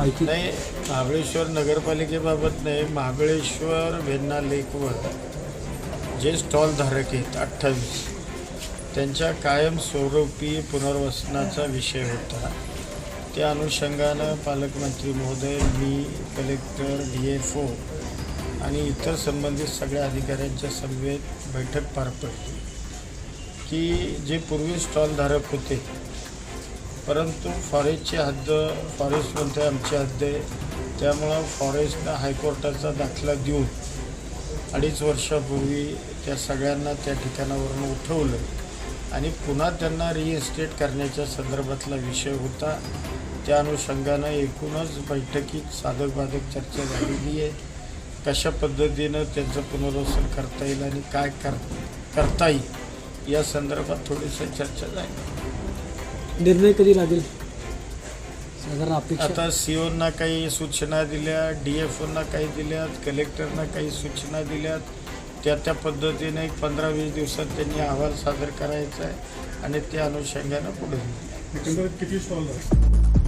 माहिती? नाही महाबळेश्वर नगरपालिकेबाबत नाही महाबळेश्वर वेन्ना लेकवर जे स्टॉल धारक आहेत अठ्ठावीस त्यांच्या कायमस्वरूपी पुनर्वसनाचा विषय होता. त्या अनुषंगानं पालकमंत्री महोदय मी कलेक्टर डी एफ ओ आणि इतर संबंधित सगळ्या अधिकाऱ्यांच्या समवेत बैठक पार पडली की जे पूर्वी स्टॉल धारक होते परंतु फॉरेस्टची हद्द फॉरेस्ट म्हणते आमची हद्द आहे त्यामुळं फॉरेस्टनं हायकोर्टाचा दाखला देऊन अडीच वर्षापूर्वी त्या सगळ्यांना त्या ठिकाणावरून उठवलं. आणि पुन्हा त्यांना रिइन्स्टेट करण्याच्या संदर्भातला विषय होता. त्या अनुषंगानं एकूणच बैठकीत साधक बाधक चर्चा झालेली आहे. कशा पद्धतीनं त्यांचं पुनर्वसन करता येईल आणि काय कर करता येईल या संदर्भात थोडीशी चर्चा झाली. निर्णय कधी लागेल? साधारण अपेक्षा. आता सीओना काही सूचना दिल्या डी एफ ओना काही दिल्यात कलेक्टरना काही सूचना दिल्यात. त्या त्या पद्धतीने एक पंधरा वीस दिवसात त्यांनी अहवाल सादर करायचा आहे आणि त्या अनुषंगानं पुढे. एकंदरीत किती स्टॉल झाले